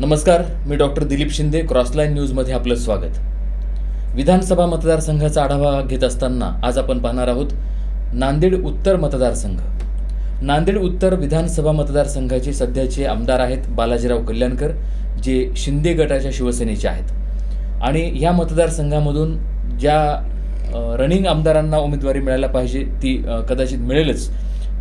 नमस्कार मी डॉक्टर दिलीप शिंदे क्रॉसलाईन न्यूजमध्ये आपलं स्वागत. विधानसभा मतदारसंघाचा आढावा घेत असताना आज आपण पाहणार आहोत नांदेड उत्तर मतदारसंघ. नांदेड उत्तर विधानसभा मतदारसंघाचे सध्याचे आमदार आहेत बालाजीराव कल्याणकर जे शिंदे गटाच्या शिवसेनेचे आहेत. आणि या मतदारसंघामधून ज्या रनिंग आमदारांना उमेदवारी मिळायला पाहिजे ती कदाचित मिळेलच.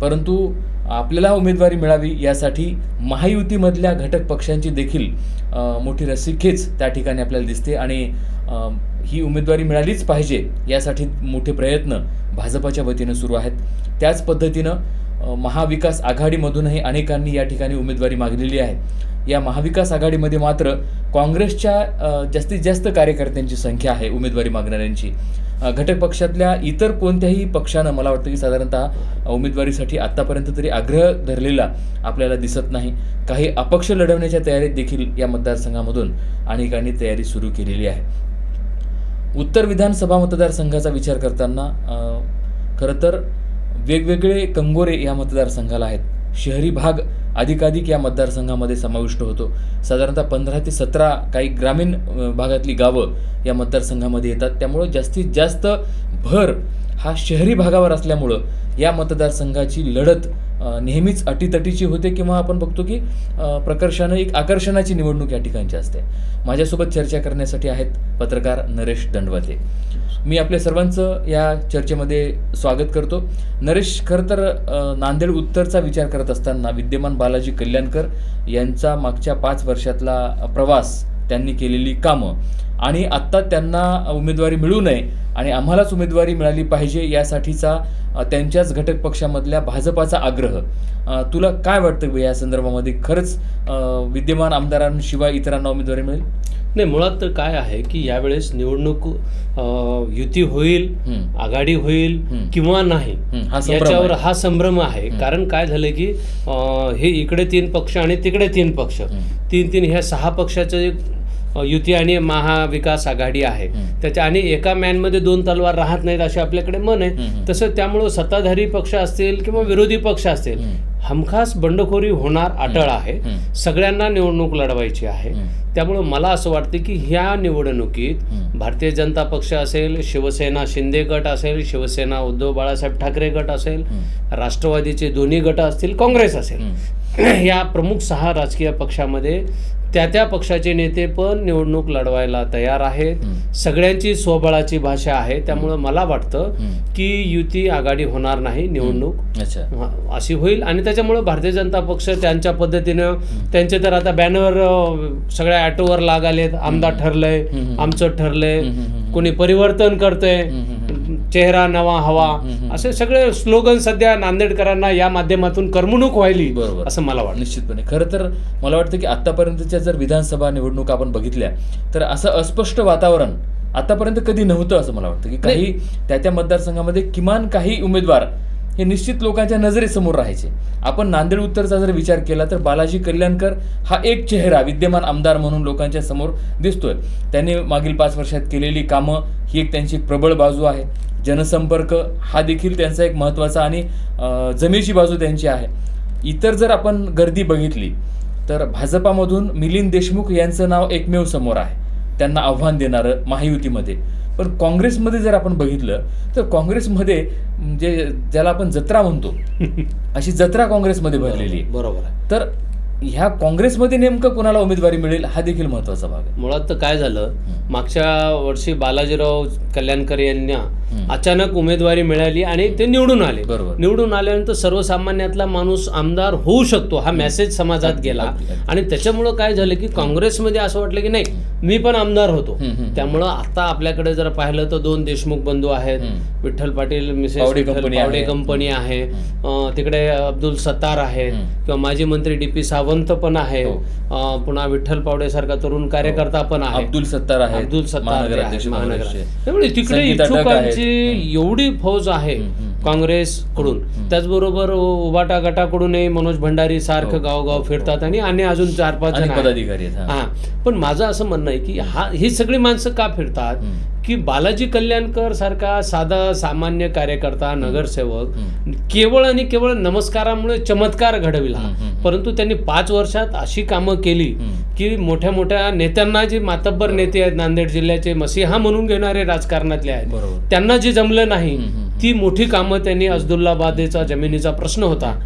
परंतु आपल्याला उमेदवारी मिळावी यासाठी महायुतीमधल्या घटक पक्षांची देखील मोठी रस्सीखेच त्या ठिकाणी आपल्याला दिसते आणि ही उमेदवारी मिळालीच पाहिजे यासाठी मोठे प्रयत्न भाजपाच्या वतीनं सुरू आहेत. त्याच पद्धतीनं महाविकास आघाडीमधूनही अनेकांनी या ठिकाणी उमेदवारी मागलेली आहे. या महाविकास आघाडीमध्ये मात्र काँग्रेसच्या जास्तीत जास्त कार्यकर्त्यांची संख्या आहे उमेदवारी मागणाऱ्यांची. घटक पक्षातल्या इतर कोणत्याही पक्षानं मला वाटतं की साधारणतः उमेदवारीसाठी आत्तापर्यंत तरी आग्रह धरलेला आपल्याला दिसत नाही. काही अपक्ष लढवण्याच्या तयारीत देखील या मतदारसंघामधून अनेकांनी तयारी सुरू केलेली आहे. उत्तर विधानसभा मतदारसंघाचा विचार करताना खरं तर वेगवेगळे कंगोरे या मतदारसंघाला आहेत. शहरी भाग अधिकाधिक या मतदारसंघामध्ये समाविष्ट होतो. साधारणतः पंधरा ते सतरा काही ग्रामीण भागातली गावं या मतदारसंघामध्ये येतात. त्यामुळं जास्तीत जास्त भर हा शहरी भागावर असल्यामुळं या मतदारसंघाची लढत नेहमीच अटीतटीची होते किंवा आपण बघतो की प्रकर्षानं एक आकर्षणाची निवडणूक या ठिकाणची असते. माझ्यासोबत चर्चा करण्यासाठी आहेत पत्रकार नरेश दंडवते. मी आपल्या सर्वांचं या चर्चेमध्ये स्वागत करतो. नरेश खरं तर नांदेड उत्तरचा विचार करत असताना विद्यमान बालाजी कल्याणकर यांचा मागच्या पाच वर्षातला प्रवास त्यांनी केलेली कामं आणि आत्ता त्यांना उमेदवारी मिळू नये आणि आम्हालाच उमेदवारी मिळाली पाहिजे यासाठीचा त्यांच्याच घटक पक्षामधल्या भाजपाचा आग्रह तुला काय वाटतं या संदर्भामध्ये खरंच विद्यमान आमदारांशिवाय इतरांना उमेदवारी मिळेल नाही मुळात तर काय आहे की यावेळेस निवडणूक युती होईल. आघाडी होईल. किंवा नाही हा याच्यावर आहे. हा संभ्रम आहे कारण काय झालं की हे इकडे तीन पक्ष आणि तिकडे तीन पक्ष. तीन तीन ह्या सहा पक्षाचं युती आणि महाविकास आघाडी आहे. त्याच्या आणि एका मॅनमध्ये दोन तलवार राहत नाहीत असे आपल्याकडे मन आहे. तसं त्यामुळं सत्ताधारी पक्ष असतील किंवा विरोधी पक्ष असतील. हमखास बंडखोरी होणार अटळ आहे. सगळ्यांना निवडणूक लढवायची आहे. त्यामुळं मला असं वाटतं की ह्या निवडणुकीत. भारतीय जनता पक्ष असेल शिवसेना शिंदे गट असेल शिवसेना उद्धव बाळासाहेब ठाकरे गट असेल राष्ट्रवादीचे दोन्ही गट असतील काँग्रेस असेल या प्रमुख सहा राजकीय पक्षामध्ये त्या त्या पक्षाचे नेते पण निवडणूक लढवायला तयार आहेत. सगळ्यांची स्वबळाची भाषा आहे. त्यामुळं मला वाटतं. की युती आघाडी होणार नाही निवडणूक. अच्छा. अशी होईल. आणि त्याच्यामुळं भारतीय जनता पक्ष त्यांच्या पद्धतीनं त्यांचे तर आता बॅनर सगळ्या ॲटोवर लागालेत. आमदार ठरलंय. आमचं ठरलंय. कोणी परिवर्तन करतंय. चेहरा नवा हवा. असे सगळे स्लोगन सध्या नांदेडकरांना या माध्यमातून करमणूक व्हायली बरोबर. असं मला वाटतं. निश्चितपणे. खरं तर मला वाटतं की आतापर्यंतच्या जर विधानसभा निवडणुका आपण बघितल्या तर असं अस्पष्ट वातावरण आतापर्यंत कधी नव्हतं असं मला वाटतं की काही त्या त्या मतदारसंघामध्ये किमान काही उमेदवार हे निश्चित लोकांच्या नजरेसमोर राहायचे. आपण नांदेड उत्तरचा जर विचार केला तर बालाजी कल्याणकर हा एक चेहरा विद्यमान आमदार म्हणून लोकांच्या समोर दिसतोय. त्यांनी मागील पाच वर्षात केलेली कामं ही एक त्यांची एक प्रबळ बाजू आहे. जनसंपर्क हा देखील त्यांचा एक महत्त्वाचा आणि जमेची बाजू त्यांची आहे. इतर जर आपण गर्दी बघितली तर भाजपामधून मिलिंद देशमुख यांचं नाव एकमेव समोर आहे. त्यांना आव्हान देणारं महायुतीमध्ये. पण काँग्रेसमध्ये जर आपण बघितलं तर काँग्रेसमध्ये म्हणजे ज्याला आपण जत्रा म्हणतो अशी जत्रा काँग्रेसमध्ये भरलेली आहे. बरोबर आहे. तर ह्या काँग्रेसमध्ये नेमकं कोणाला उमेदवारी मिळेल हा देखील महत्त्वाचा भाग आहे मुळात तर काय झालं मागच्या वर्षी बालाजीराव कल्याणकर यांना अचानक उमेदवारी मिळाली आणि ते निवडून आले बरोबर. निवडून आल्यानंतर सर्वसामान्यातला माणूस आमदार होऊ शकतो हा मेसेज समाजात गेला. आणि त्याच्यामुळं काय झालं की काँग्रेसमध्ये असं वाटलं की नाही मी पण आमदार होतो. त्यामुळं आता आपल्याकडे जर पाहिलं तर दोन देशमुख बंधू आहेत. विठ्ठल पाटील मिसेस कंपनी आहे. तिकडे अब्दुल सत्तार आहेत. किंवा माजी मंत्री डी पी सावंत पण आहे हो. पुन्हा विठ्ठल पावडे सारखा तरुण कार्यकर्ता पण आहे अब्दुल सत्तार आहेत अब्दुल सत्तार महानगर. त्यामुळे तिकडे. इच्छुकांची एवढी फौज आहे. काँग्रेसकडून त्याचबरोबर उबाटा गटाकडूनही मनोज भंडारी सारखं हो. गावगाव फिरतात आणि आणि अजून चार पाच जण. पदाधिकारी हा. हा पण माझं असं म्हणणं आहे की हा ही सगळी माणसं का फिरतात. की बालाजी कल्याणकर सारखा साधा सामान्य कार्यकर्ता नगरसेवक केवळ आणि केवळ नमस्कारामुळे चमत्कार घडविला. परंतु त्यांनी पाच वर्षात अशी कामं केली की मोठ्या मोठ्या नेत्यांना जे मातब्बर नेते आहेत नांदेड जिल्ह्याचे मसीहा म्हणून घेणारे राजकारणातले आहेत त्यांना जे जमलं नाही. ती मोठी कामं त्यांनी अब्दुल्लाबादेचा जमिनीचा प्रश्न होता.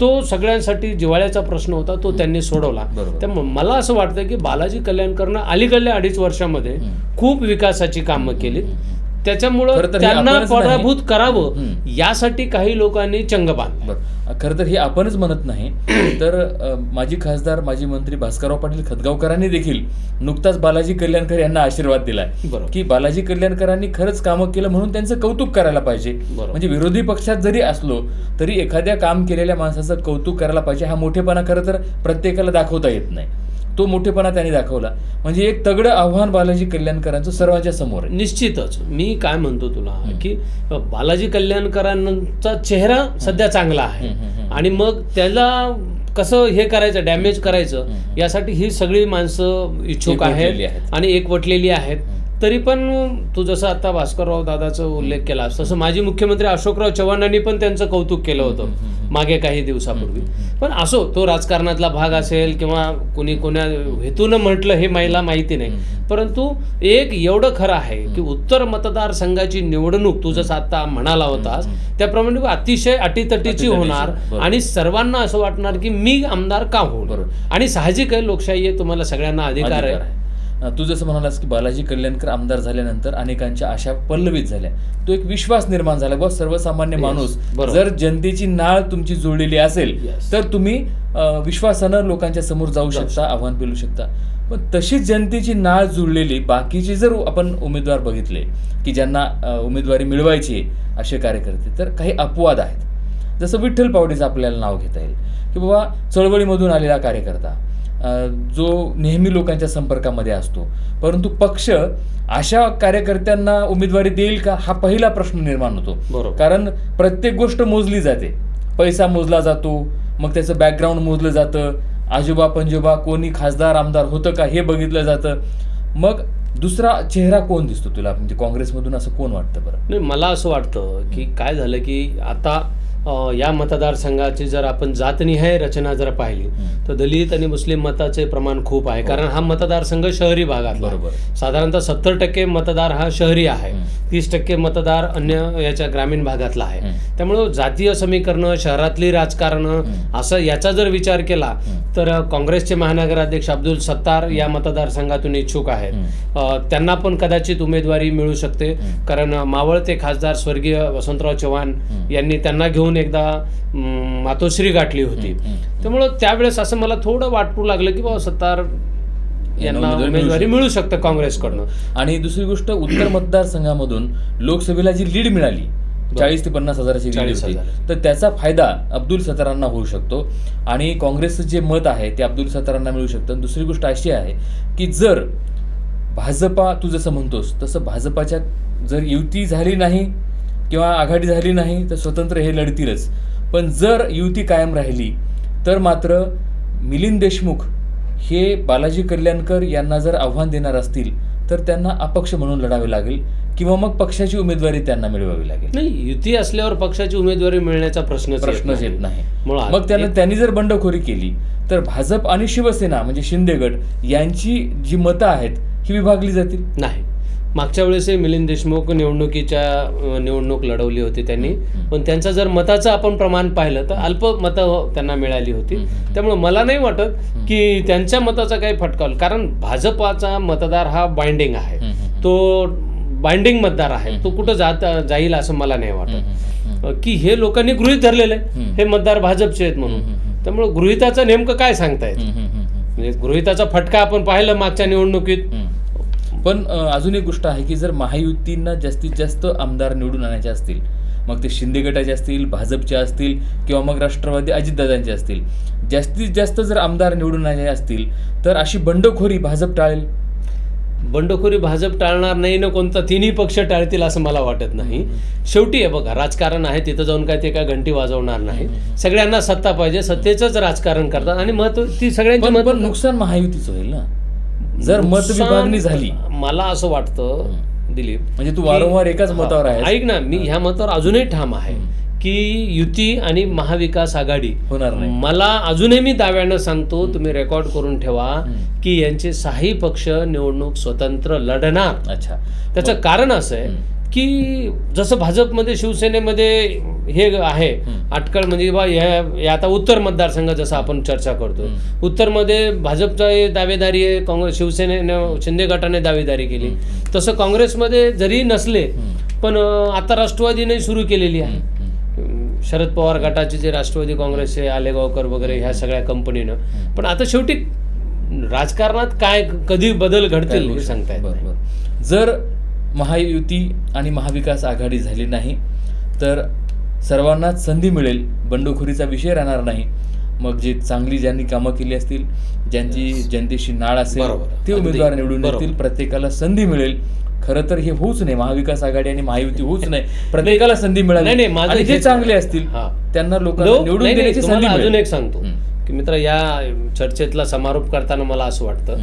तो सगळ्यांसाठी जिव्हाळ्याचा प्रश्न होता तो त्यांनी सोडवला. त्यामुळे मला असं वाटतं की बालाजी कल्याणकरनं अलीकडल्या अडीच वर्षामध्ये खूप विकासाची कामं केलीत. त्याच्यामुळं तर हे त्यांना आपणच नाही- पराभूत करावं हम्म. यासाठी काही लोकांनी चंग बांधला. बरं. खरं तर हे आपणच म्हणत नाही. तर अ, माजी खासदार माजी मंत्री भास्करराव पाटील खतगावकरांनी देखील नुकताच बालाजी कल्याणकर यांना आशीर्वाद दिलाय. बरोबर. की बालाजी कल्याणकरांनी खरंच कामं केलं म्हणून त्यांचं कौतुक करायला पाहिजे. बरोबर. म्हणजे विरोधी पक्षात जरी असलो तरी एखाद्या काम केलेल्या माणसाचं कौतुक करायला पाहिजे. हा मोठेपणा खरं तर प्रत्येकाला दाखवता येत नाही. तो मोठेपणा त्यांनी दाखवला. म्हणजे एक तगडं आव्हान बालाजी कल्याणकरांचं सर्वांच्या समोर आहे. निश्चितच. मी काय म्हणतो तुला की बालाजी कल्याणकरांचा चेहरा सध्या चांगला आहे. आणि मग त्याला कसं हे करायचं डॅमेज करायचं यासाठी ही सगळी माणसं इच्छुक आहेत. आणि एकवटलेली आहेत. तरी पण तू जसं आता भास्करराव दादाचा उल्लेख केला तसं माजी मुख्यमंत्री अशोकराव चव्हाणांनी पण त्यांचं कौतुक केलं होतं मागे काही दिवसापूर्वी. पण असो तो राजकारणातला भाग असेल किंवा कोणी कोण्या हेतून म्हटलं हे मला माहिती नाही. परंतु एक एवढं खरं आहे की उत्तर मतदारसंघाची निवडणूक तू जसं आता म्हणाला होतास त्याप्रमाणे अतिशय अटीतटीची होणार. आणि सर्वांना असं वाटणार की मी आमदार का बरोबर. आणि साहजिक आहे लोकशाही तुम्हाला सगळ्यांना अधिकार आहे. तू जसं म्हणालास की बालाजी कल्याणकर आमदार झाल्यानंतर अनेकांच्या आशा पल्लवित झाल्या. तो एक विश्वास निर्माण झाला. बघ सर्वसामान्य माणूस. जर जनतेची नाळ तुमची जोडलेली असेल. तर तुम्ही विश्वासानं लोकांच्या समोर जाऊ शकता आव्हान पेलू शकता. पण तशीच जनतेची नाळ जुळलेली बाकीचे जर आपण उमेदवार बघितले की ज्यांना उमेदवारी मिळवायची असे कार्यकर्ते तर काही अपवाद आहेत. जसं विठ्ठल पावडीचं आपल्याला नाव घेता येईल. की बाबा चळवळीमधून आलेला कार्यकर्ता जो नेहमी लोकांच्या संपर्कामध्ये असतो. परंतु पक्ष अशा कार्यकर्त्यांना उमेदवारी देईल का? हा पहिला प्रश्न निर्माण होतो. बरोबर. कारण प्रत्येक गोष्ट मोजली जाते. पैसा मोजला जातो मग त्याचं बॅकग्राऊंड मोजलं जातं. आजोबा पंजोबा कोणी खासदार आमदार होतं का हे बघितलं जातं. मग दुसरा चेहरा कोण दिसतो तुला? म्हणजे काँग्रेसमधून असं कोण वाटतं बरं? नाही मला असं वाटतं की काय झालं की आता या मतदारसंघाची जर आपण जातनिहाय रचना जर पाहिली. तर दलित आणि मुस्लिम मताचे प्रमाण खूप आहे कारण हा मतदारसंघ शहरी भागात बरोबर. साधारणतः सत्तर टक्के मतदार हा शहरी आहे. तीस टक्के मतदार अन्य याच्या ग्रामीण भागातला आहे. त्यामुळं जातीय समीकरणं शहरातली राजकारणं. असं याचा जर विचार केला. तर काँग्रेसचे महानगराध्यक्ष अब्दुल सत्तार या मतदारसंघातून इच्छुक आहेत त्यांना पण कदाचित उमेदवारी मिळू शकते. कारण मावळते खासदार स्वर्गीय वसंतराव चव्हाण. यांनी त्यांना घेऊन एकदा म, मातोश्री गाठली होती. त्यामुळं त्यावेळेस असं मला थोडं वाटू लागलं की बाबा सत्तार यांना उमेदवारी मिळू शकते. काँग्रेसकडनं आणि दुसरी गोष्ट उत्तर मतदारसंघामधून लोकसभेला जी लीड मिळाली चाळीस ते पन्नास हजाराची लीड 40 होती हजार. तर त्याचा फायदा अब्दुल सत्तारांना होऊ शकतो आणि काँग्रेसचं जे मत आहे ते अब्दुल सत्तारांना मिळू शकतं दुसरी गोष्ट अशी आहे की जर भाजपा तू जसं म्हणतोस तसं भाजपाच्या जर युती झाली नाही किंवा आघाडी झाली नाही तर स्वतंत्र हे लढतीलच. पण जर युती कायम राहिली तर मात्र मिलिंद देशमुख हे बालाजी कल्याणकर यांना जर आव्हान देणार असतील तर त्यांना अपक्ष म्हणून लढावे लागेल किंवा मग पक्षाची उमेदवारी त्यांना मिळवावी लागेल. नाही युती असल्यावर पक्षाची उमेदवारी मिळण्याचा प्रश्नच प्रश्नच येत नाही. मग त्यांना त्यांनी जर बंडखोरी केली तर भाजप आणि शिवसेना म्हणजे शिंदे गट यांची जी मतं आहेत ही विभागली जातील? नाही. मागच्या वेळेसही मिलिंद देशमुख निवडणुकीच्या निवडणूक लढवली होती त्यांनी. पण त्यांचं जर मताचं आपण प्रमाण पाहिलं तर अल्प मतं त्यांना मिळाली होती. त्यामुळे मला नाही वाटत की त्यांच्या मताचा काही फटका होईल. कारण भाजपाचा मतदार हा बाइंडिंग आहे. तो बाइंडिंग मतदार आहे. तो कुठं जात जाईल असं मला नाही वाटत. की हे लोकांनी गृहित धरलेलं आहे. हे मतदार भाजपचे आहेत म्हणून. त्यामुळे गृहिताचं नेमकं काय सांगतायत म्हणजे गृहिताचा फटका आपण पाहिलं मागच्या निवडणुकीत. पण अजून एक गोष्ट आहे की जर महायुतींना जास्तीत जास्त आमदार निवडून आणायचे असतील मग ते शिंदे गटाचे असतील भाजपचे असतील किंवा मग राष्ट्रवादी अजितदादांचे असतील जास्तीत जास्त जर आमदार निवडून आणायचे असतील तर अशी बंडखोरी भाजप टाळेल? बंडखोरी भाजप टाळणार नाही ना कोणता तिन्ही पक्ष टाळतील असं मला वाटत नाही. शेवटी आहे बघा राजकारण आहे तिथं जाऊन काय ते काय घंटी वाजवणार नाही. सगळ्यांना सत्ता पाहिजे सत्तेचंच राजकारण करतात आणि महत्त्व ती सगळ्यांची नुकसान महायुतीचं होईल ना? जर मत विभागणी झाली. मला असं वाटतं दिलीप म्हणजे तू वारंवार एकाच मतावर आहेस. ऐक ना मी ह्या मतावर अजूनही ठाम आहे की युती आणि महाविकास आघाडी होणार नाही. मला अजूनही मी दाव्यानं सांगतो तुम्ही रेकॉर्ड करून ठेवा. की यांचे सहाही पक्ष निवडणूक स्वतंत्र लढणार. अच्छा. त्याचं कारण असं आहे की जसं भाजपमध्ये शिवसेनेमध्ये हे आहे. अटकळ म्हणजे बा ह्या आता उत्तर मतदारसंघ जसं आपण चर्चा करतो. उत्तरमध्ये भाजपचा हे दावेदारी आहे काँग्रेस शिवसेनेनं शिंदे गटाने दावेदारी केली. तसं काँग्रेसमध्ये जरी नसले. पण आता राष्ट्रवादीने सुरू केलेली आहे शरद पवार गटाचे जे राष्ट्रवादी काँग्रेसचे आलेगावकर वगैरे ह्या सगळ्या कंपनीनं पण आता शेवटी राजकारणात काय कधी बदल घडतील हे गोष्ट? सांगता येत बरं, नाही. बरं. जर महायुती आणि महाविकास आघाडी झाली नाही तर सर्वांनाच संधी मिळेल. बंडखोरीचा विषय राहणार नाही. मग जे चांगली ज्यांनी कामं केली असतील ज्यांची जनतेशी नाळ असेल. ते. उमेदवार निवडून. येतील. प्रत्येकाला संधी मिळेल. खरं तर हे होऊच नाही. महाविकास आघाडी आणि महायुती होऊच नाही. प्रत्येकाला संधी मिळाली नाही, जे चांगले असतील. त्यांना लोकांना लोक- निवडून देण्याची संधी अजून एक सांगतो. की मित्र या चर्चेतला समारोप करताना मला असं वाटतं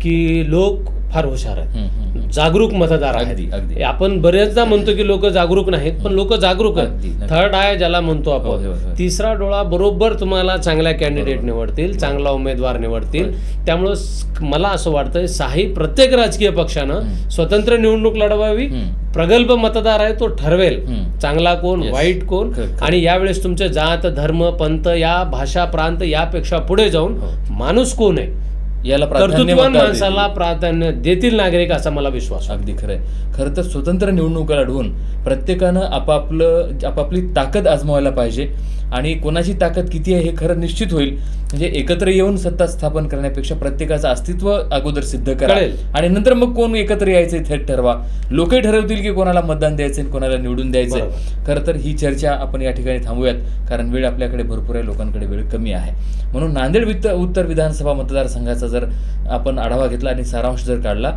की लोक फार हुशार आहेत. जागरूक मतदार आहेत आपण बरेचदा म्हणतो की लोक जागरूक नाहीत पण लोक जागरूक आहेत. थर्ड आय ज्याला म्हणतो आपण. तिसरा डोळा बरोबर तुम्हाला चांगल्या कॅन्डिडेट. निवडतील चांगला उमेदवार निवडतील. त्यामुळं मला असं वाटतं साही प्रत्येक राजकीय पक्षानं. स्वतंत्र निवडणूक लढवावी. प्रगल्भ मतदार आहे तो ठरवेल. चांगला कोण. वाईट कोण. आणि यावेळेस तुमचे जात धर्म पंथ या भाषा प्रांत यापेक्षा पुढे जाऊन हो. माणूस कोण आहे याला प्राधान्य कर्तृत्ववान माणसाला. प्राधान्य देतील नागरिक असा मला विश्वास. अगदी खरं आहे खरं तर स्वतंत्र निवडणुका लढवून प्रत्येकानं आपापलं आपापली ताकद आजमावायला पाहिजे आणि कोणाची ताकद किती आहे हे खरं निश्चित होईल म्हणजे एकत्र येऊन सत्ता स्थापन करण्यापेक्षा प्रत्येकाचं अस्तित्व अगोदर सिद्ध करा. आणि नंतर मग कोण एकत्र यायचे थेट ठरवा लोकही ठरवतील की कोणाला मतदान द्यायचं आणि कोणाला निवडून बरोबर. खरं तर ही चर्चा आपण या ठिकाणी थांबूयात कारण वेळ आपल्याकडे भरपूर आहे लोकांकडे वेळ कमी आहे म्हणून नांदेड वित्त उत्तर विधानसभा मतदारसंघाचा जर आपण आढावा घेतला आणि सारांश जर काढला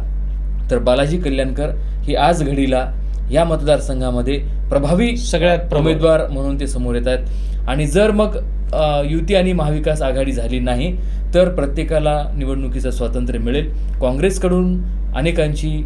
तर बालाजी कल्याणकर ही आज घडीला या मतदारसंघामध्ये प्रभावी सगळ्यात. उमेदवार म्हणून ते समोर येत आहेत आणि जर मग युती आणि महाविकास आघाडी झाली नाही तर प्रत्येकाला निवडणुकीचं स्वातंत्र्य मिळेल. काँग्रेसकडून अनेकांची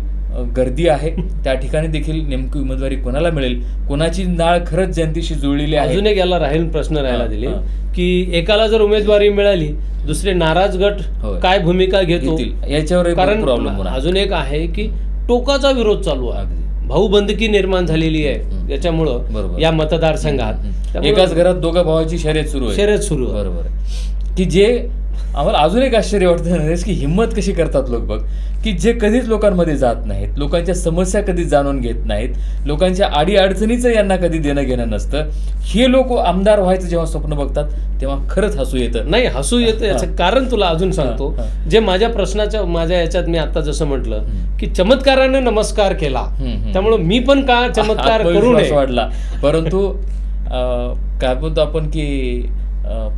गर्दी आहे. त्या ठिकाणी देखील नेमकी उमेदवारी कोणाला मिळेल? कोणाची नाळ खरंच जनतेशी जुळलेली आहे? अजून एक याला राहील प्रश्न राहायला दिली. की एकाला जर उमेदवारी मिळाली दुसरे नाराज गट. काय भूमिका घेतो? घेतील याच्यावर कारण प्रॉब्लेम अजून एक आहे की टोकाचा विरोध चालू आहे. अगदी. भाऊबंदकी निर्माण झालेली आहे हम्म. याच्यामुळं बरोबर. या मतदारसंघात एकाच घरात दोघा भावाची शर्यत सुरू शर्यत सुरू. बरोबर. की जे आम्हाला अजून एक आश्चर्य वाटतं नरेश की हिंमत कशी करतात लोक बघ की जे कधीच लोकांमध्ये जात नाहीत लोकांच्या समस्या कधी जाणून घेत नाहीत लोकांच्या आडी अडचणीचं यांना कधी देणं घेणं नसतं. हे लोक आमदार व्हायचं जेव्हा स्वप्न बघतात तेव्हा खरंच हसू येतं. नाही हसू येतं याचं कारण तुला अजून सांगतो. जे माझ्या प्रश्नाच्या माझ्या याच्यात मी आता जसं म्हटलं. की चमत्काराने नमस्कार केला. त्यामुळे मी पण का चमत्कार करू वाढला. परंतु काय म्हणतो आपण की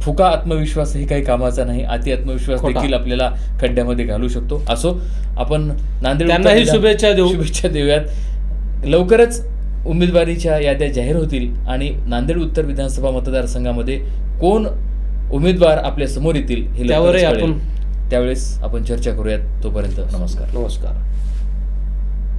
फुका आत्मविश्वास हे काही कामाचा नाही अति आत्मविश्वास. देखील आपल्याला खड्ड्यामध्ये घालू शकतो असो आपण नांदेड त्यांनाही शुभेच्छा देऊ. शुभेच्छा देऊयात लवकरच उमेदवारीच्या याद्या जाहीर होतील आणि नांदेड उत्तर विधानसभा मतदारसंघामध्ये कोण उमेदवार आपल्यासमोर येतील हे त्यावरही. आपण- त्यावेळेस आपण चर्चा करूयात तोपर्यंत नमस्कार नमस्कार